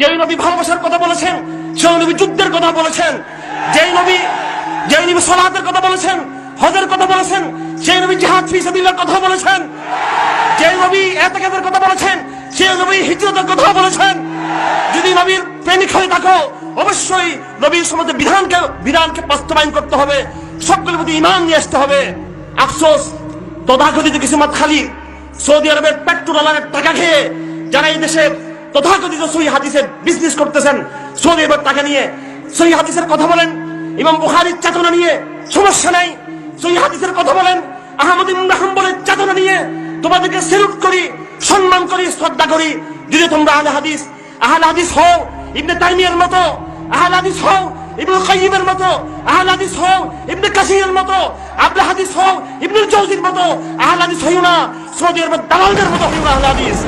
যেই নবী ভালোবাসার কথা বলেছেন, সেই নবী যুদ্ধের কথা বলেছেন। যেই নবী যেই নবী সলাহাতের কথা বলেছেন, হজের কথা বলেছেন, সেই নবী জিহাদ ফি সাবিল্লাহর কথা বলেছেন। যে নবী এতেকাদের কথা বলেছেন সে নবী হিজরতের কথা বলেছেন। যদি নবীর প্রেমিক হয়ে থাকো, অবশ্যই নবীর সমাজে বিধানকে বিধানকে বাস্তবায়ন করতে হবে, সবগুলোর প্রতি ইমান নিয়ে আসতে হবে। আফসোস, তথাকথিত কিছু মাত খালি সৌদি আরবের পেট্রোলারের টাকা খেয়ে যারা এই দেশে তথাকথিত সহি হাদিসের বিজনেস করতেছেন। সৌদি আরবের টাকা নিয়ে। সহি হাদিসের কথা বলেন। ইমাম বুখারীর চেতনা নিয়ে সমস্যা নাই। সহি হাদিসের কথা বলেন। আহমদ ইবনে হাম্বলের চেতনা নিয়ে তোমাদেরকে সেলুট করি, সম্মান করি, শ্রদ্ধা করি। যদি তোমরা আহলে হাদিস আহলে হাদিস হও, ইবনে তাইমিয়ার মতো, আহলে হাদিস হও ইবনে কাইয়িমের মতো, আহলে হাদিস হও, ইবনে কাসিরের মতো আবলে হাদিস হও, ইবনুল জাওজির মতো, আহলে হাদিস হইও না। সৌদি আরবের দালালদের মতো হইও না আহলে হাদিস।